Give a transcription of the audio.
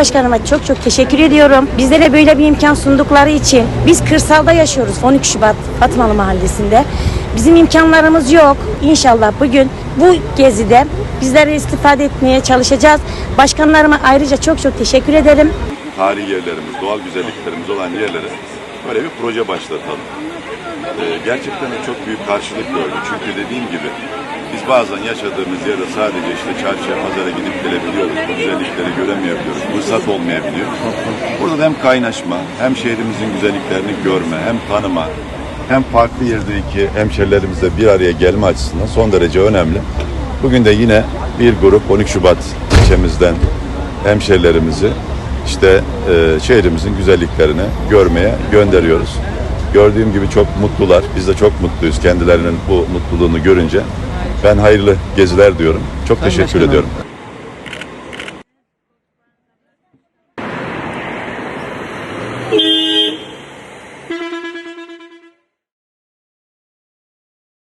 Cumhurbaşkanıma çok çok teşekkür ediyorum. Bizlere böyle bir imkan sundukları için. Biz kırsalda yaşıyoruz 12 Şubat Fatmalı Mahallesi'nde. Bizim imkanlarımız yok. İnşallah bugün bu gezide bizlere istifade etmeye çalışacağız. Başkanlarıma ayrıca çok çok teşekkür ederim. tarihi yerlerimiz, doğal güzelliklerimiz olan yerlere böyle bir proje başlatalım. Ee, gerçekten de çok büyük karşılık gördü. Çünkü dediğim gibi biz bazen yaşadığımız yerde sadece işte çarşıya, pazara gidip gelebiliyoruz. Bu güzellikleri göremeyebiliyoruz. Fırsat olmayabiliyor. Burada da hem kaynaşma, hem şehrimizin güzelliklerini görme, hem tanıma, hem farklı yerdeki hemşerilerimizle bir araya gelme açısından son derece önemli. Bugün de yine bir grup 12 Şubat ilçemizden hemşerilerimizi işte e, şehrimizin güzelliklerini görmeye gönderiyoruz. Gördüğüm gibi çok mutlular. Biz de çok mutluyuz kendilerinin bu mutluluğunu görünce. Ben hayırlı geziler diyorum. Çok Sayın teşekkür Başkanım. ediyorum.